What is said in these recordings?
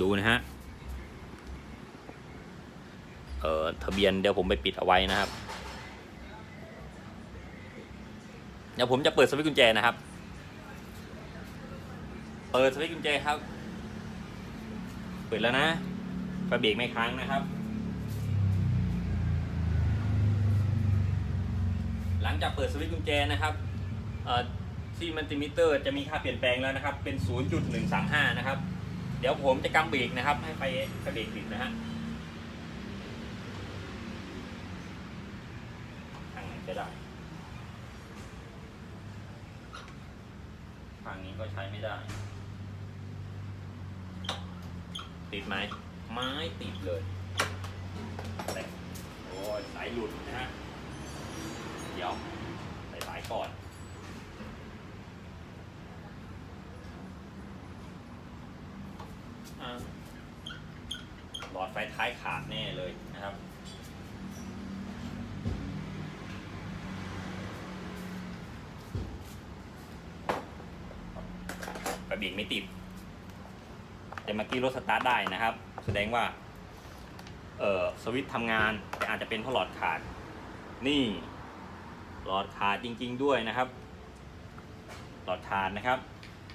ดูนะฮะเอ่อทะเบียนเดี๋ยวผมไปปิดเอาไว้นะครับ เดี๋ยวผมจะเปิดสวิตช์กุญแจนะครับ เปิดสวิตช์กุญแจครับ เปิดแล้วนะไฟเบรกไม่ค้างนะครับ หลังจากเปิดสวิตช์กุญแจนะครับเอ่อที่มันติมิเตอร์จะมีค่าเปลี่ยนแปลงแล้วนะครับ เป็น 0.135 นะครับ ดี๋ยวผมจะกำเบรกนะครับ ให้ไฟไฟเบรกติดนะฮะทางไหนจะได้ทางนี้ก็ใช้ไม่ได้ ติดไหมไม้ติดเลยแต่โอ้ยสายหลุดนะฮะเดี๋ยวใส่สายก่อน อ่า หลอดไฟท้ายขาดแน่เลยนะครับกระบี่ไม่ติด แต่เมื่อกี้รถสตาร์ทได้นะครับ แสดงว่า เออสวิตช์ทำงานแต่อาจจะเป็นเพราะหลอดขาด นี่ หลอดขาดจริง ๆ ด้วยนะครับ หลอดขาดนะครับ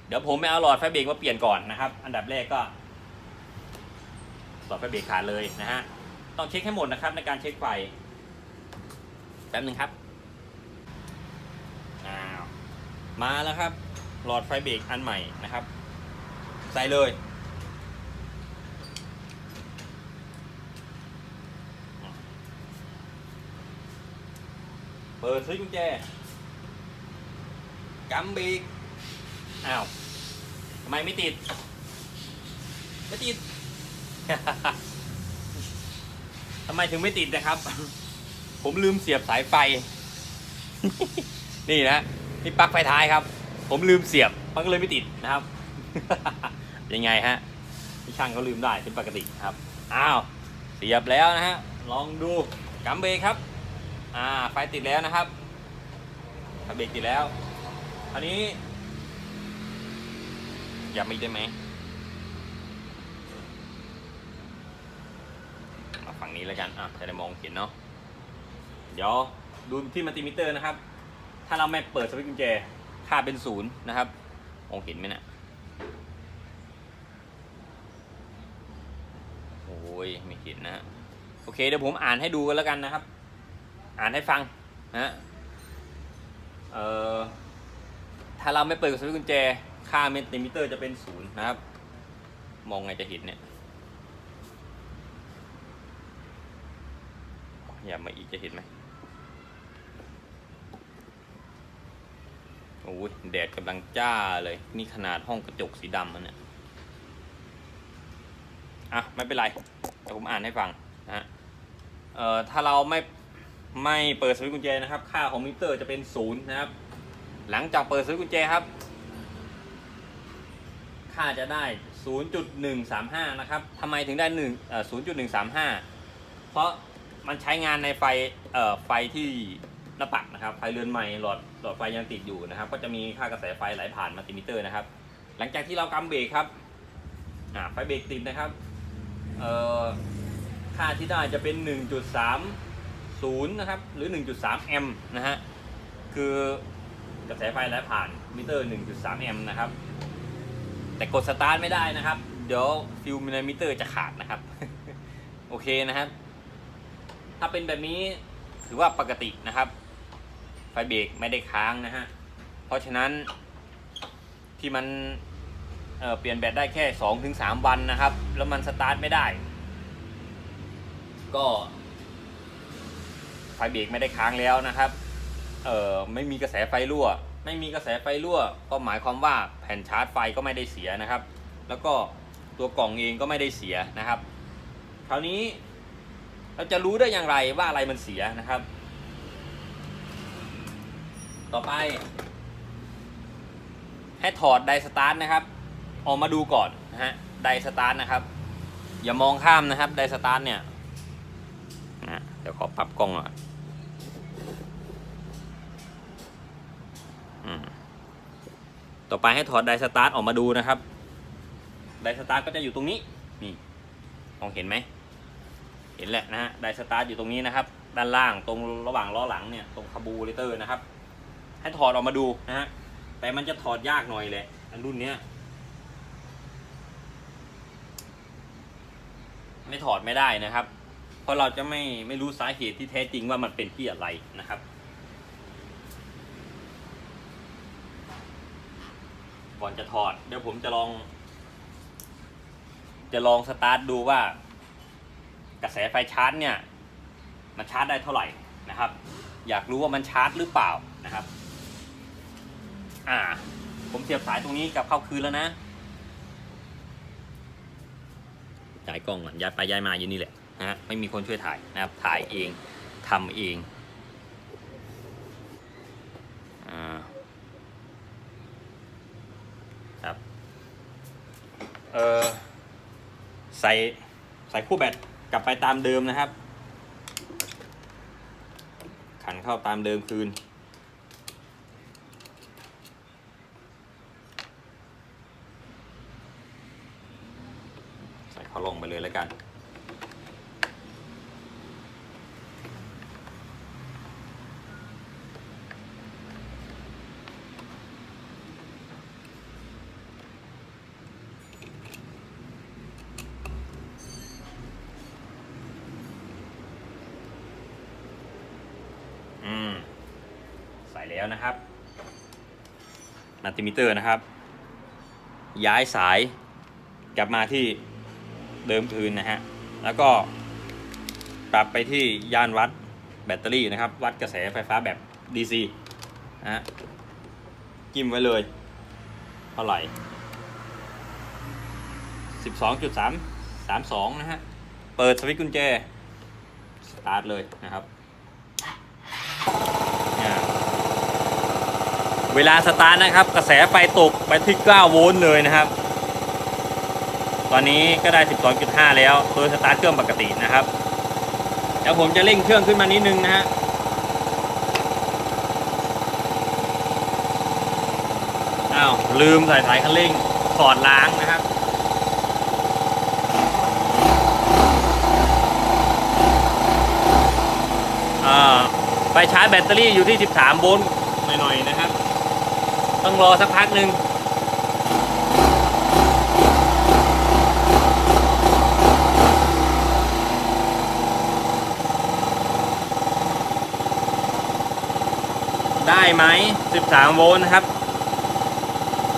เดี๋ยวผมไปเอาหลอดไฟเบรกมาเปลี่ยนก่อนนะครับ อันดับแรกก็ ลอดไฟเบรกขาดเลยนะฮะ ต้องเช็คให้หมดนะครับในการเช็คไฟ แป๊บหนึ่งครับ อ้าว มาแล้วครับ หลอดไฟเบรกอันใหม่นะครับ ใส่เลยเปิดซื้อกุญแจกำเบรกอ้าว ทำไมไม่ติด ไม่ติด ทำไมถึงไม่ติดนะครับ ผมลืมเสียบสายไฟ นี่นะนี่ปลั๊กไฟท้ายครับ ผมลืมเสียบมันก็เลยไม่ติดนะครับ ยังไงฮะที่ช่างเขาลืมได้เป็นปกติครับอ้าวเสียบแล้วนะฮะลองดูกำเบรกครับ อ่าไฟติดแล้วนะครับไฟเบรกติดแล้วอันนี้อย่าไม่ได้ไหมเอาฝั่ งนี้แล้วกัน อะจะได้มองเห็นเนาะ เดี๋ยวดูที่มัลติมิเตอร์นะครับ ถ้าเราไม่เปิดสวิตช์กุญแจ ค่าเป็นศูนย์นะครับ มองเห็นไหมเนะี่ย โอ้ยไม่เห็นนะ โอเคเดี๋ยวผมอ่านให้ดูกันแล้วกันนะครับ อ่านให้ฟังนะฮะเอ่อ ถ้าเราไม่เปิดสวิตช์กุญแจ ค่าเมนติมิเตอร์จะเป็นศูนย์นะครับ มองไงจะเห็นเนี่ย อย่ามาอีก จะเห็นไหมโอ้ยแดดกำลังจ้าเลย นี่ขนาดห้องกระจกสีดำมันเนี่ย อะ ไม่เป็นไรเดี๋ยวผมอ่านให้ฟังนะฮะ เอ่อ ถ้าเราไม่ไม่เปิดสวิตช์กุญแจนะครับ ค่าของมิเตอร์จะเป็นศูนย์นะครับ หลังจากเปิดสวิตช์กุญแจครับ ค่าจะได้ 0.135 นะครับทำไมถึงได้1เอ่อ0.135 เพราะ มันใช้งานในไฟเอ่อไฟที่หน้าปักนะครับ ไฟเรือนใหม่หลอดหลอดไฟยังติดอยู่นะครับ ก็จะมีค่ากระแสไฟไหลผ่านมัลติมิเตอร์นะครับ หลังจากที่เรากำเบรกครับอ่าไฟเบรกติดนะครับเอ่อค่าที่ได้จะเป็น 1.30 นะครับ หรือ 1.3 แอมป์นะฮะ คือกระแสไฟไหลผ่านมิเตอร์ 1.3 แอมป์นะครับ แต่กดสตาร์ทไม่ได้นะครับ เดี๋ยวฟิวมิมิเตอร์จะขาดนะครับ โอเคนะครับ ถ้าเป็นแบบนี้ถือว่าปกตินะครับ ไฟเบรกไม่ได้ค้างนะฮะ เพราะฉะนั้นที่มันเเปลี่ยนแบตได้แค่ 2-3 วันนะครับ แล้วมันสตาร์ทไม่ได้ ก็ ไฟเบรกไม่ได้ค้างแล้วนะครับเออไม่มีกระแสไฟรั่ว ไม่มีกระแสไฟรั่ว ก็หมายความว่าแผ่นชาร์จไฟก็ไม่ได้เสียนะครับ แล้วก็ตัวกล่องเองก็ไม่ได้เสียนะครับ คราวนี้ เราจะรู้ได้อย่างไรว่าอะไรมันเสียนะครับ ต่อไป ให้ถอดไดสตาร์ทนะครับ ออกมาดูก่อนนะฮะไดสตาร์ทนะครับ อย่ามองข้ามนะครับไดสตาร์ทเนี่ยนะเดี๋ยวขอปรับกล้องหน่อยอต่อไปให้ถอดไดสตาร์ทออกมาดูนะครับ ไดสตาร์ทก็จะอยู่ตรงนี้ นี่ มองเห็นไหม ห็นแหละนะฮะไดสตาร์ทอยู่ตรงนี้นะครับ ด้านล่างตรงระหว่างล้อหลังเนี่ยตรงคาบูเรเตอร์นะครับ ให้ถอดออกมาดูนะฮะแต่มันจะถอดยากหน่อยแหละอันรุ่นเนี้ยไม่ถอดไม่ได้นะครับ เพราะเราจะไม่ไม่รู้สาเหตุที่แท้จริงว่ามันเป็นที่อะไรนะครับก่อนจะถอดเดี๋ยวผมจะลอง จะลองสตาร์ทดูว่า กระแสไฟชาร์จเนี่ยมันชาร์จได้เท่าไหร่นะครับ อยากรู้ว่ามันชาร์จหรือเปล่านะครับ อ่า ผมเสียบสายตรงนี้กับเข้าคืนแล้วนะจ่ายกล้องก่อนย้ายไปย้ายมาอยู่นี่แหละนะฮะไม่มีคนช่วยถ่ายนะครับ ถ่ายเองทำเองอ่าครับเออใส่ใส่คู่แบต กลับไปตามเดิมนะครับ ขันเข้าตามเดิมคืน ใส่เข้าลงไปเลยแล้วกัน ส่แล้วนะครับมัลติมิเตอร์นะครับ ย้ายสายกลับมาที่เดิมคืนนะฮะ แล้วก็ปรับไปที่ย่านวัดแบตเตอรี่นะครับ วัดกระแสไฟฟ้าแบบ DC นะฮะจิ้มไว้เลย เท่าไหร่ 12.3 32 นะฮะ เปิดสวิตช์กุญแจ สตาร์ทเลยนะครับ เนี่ย เวลาสตาร์ทนะครับ กระแสไฟตกไปที่ 9 โวลต์เลยนะครับ ตอนนี้ก็ได้ 12.5 แล้วโดยสตาร์ทเครื่องปกตินะครับ เดี๋ยวผมจะเร่งเครื่องขึ้นมานิดนึงนะฮะอ้าวลืมใส่สายคันเร่งถอดล้างนะครับอ่าไฟชาร์จแบตเตอรี่อยู่ที่ 13 โวลต์หน่อยๆนะครับ ต้องรอสักพักหนึ่งได้ไหม13 โวลต์นะครับ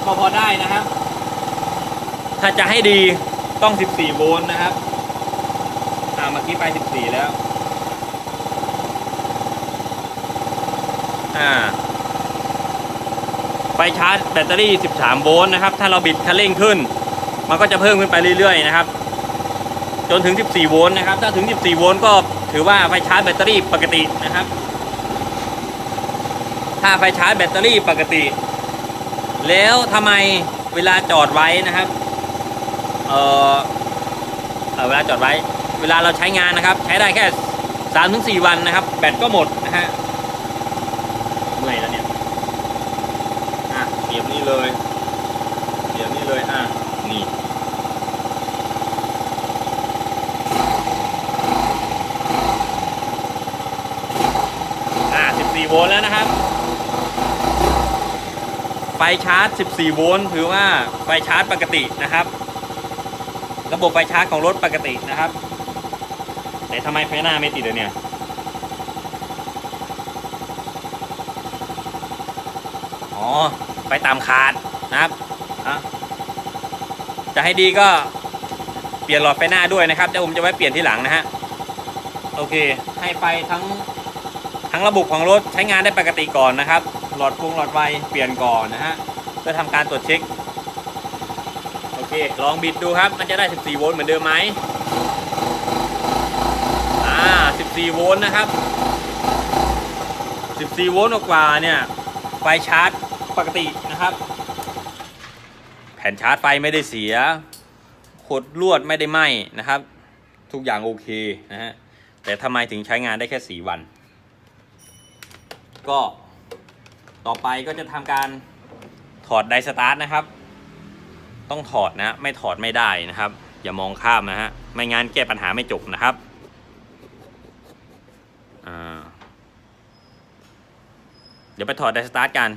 ก็พอได้นะครับ ถ้าจะให้ดีต้อง 14 โวลต์นะครับอ่าเมื่อกี้ไป 14 แล้ว อ่า ไฟชาร์จแบตเตอรี่ 13 โวลต์นะครับ ถ้าเราบิดคันเร่งขึ้น มันก็จะเพิ่มขึ้นไปเรื่อยๆนะครับ จนถึง 14 โวลต์นะครับ ถ้าถึง 14 โวลต์ก็ถือว่าไฟชาร์จแบตเตอรี่ปกตินะครับ ถ้าไฟชาร์จแบตเตอรี่ปกติ แล้วทำไมเวลาจอดไว้นะครับเออเออเวลาจอดไว้ เวลาเราใช้งานนะครับ ใช้ได้แค่3-4 วันนะครับ แบตก็หมดนะฮะ เมื่อยแล้วเนี่ย สียบนี่เลยเสียบนี่เลยอะนี่อะ14โวลต์แล้วนะครับ ไฟชาร์จ 14 โวลต์ถือว่าไฟชาร์จปกตินะครับ ระบบไฟชาร์จของรถปกตินะครับ แต่ทำไมไฟหน้าไม่ติดเลยเนี่ยอ๋อ ไปตามคาดนะครับอะจะให้ดีก็เปลี่ยนหลอดไฟหน้าด้วยนะครับเดี๋ยวผมจะไว้เปลี่ยนที่หลังนะฮะ โอเค ให้ไฟทั้งทั้งระบบของรถใช้งานได้ปกติก่อนนะครับ หลอดฟงหลอดไฟเปลี่ยนก่อนนะฮะ เพื่อทำการตรวจเช็ค โอเค ลองบิดดูครับ มันจะได้ 14 โวลต์เหมือนเดิมไหมอ่า 14 โวลต์นะครับ 14 โวลต์กว่าๆเนี่ย ไฟชาร์จปกติ นะครับ แผ่นชาร์จไฟไม่ได้เสียขดลวดไม่ได้ไหมนะครับ ทุกอย่างโอเคนะฮะแต่ทำไมถึงใช้งานได้แค่ 4 วัน ก็ต่อไปก็จะทำการถอดไดสตาร์ทนะครับ ต้องถอดนะไม่ถอดไม่ได้นะครับ อย่ามองข้ามนะฮะไม่งั้นแก้ปัญหาไม่จบนะครับเดี๋ยวไปถอดไดสตาร์ทกัน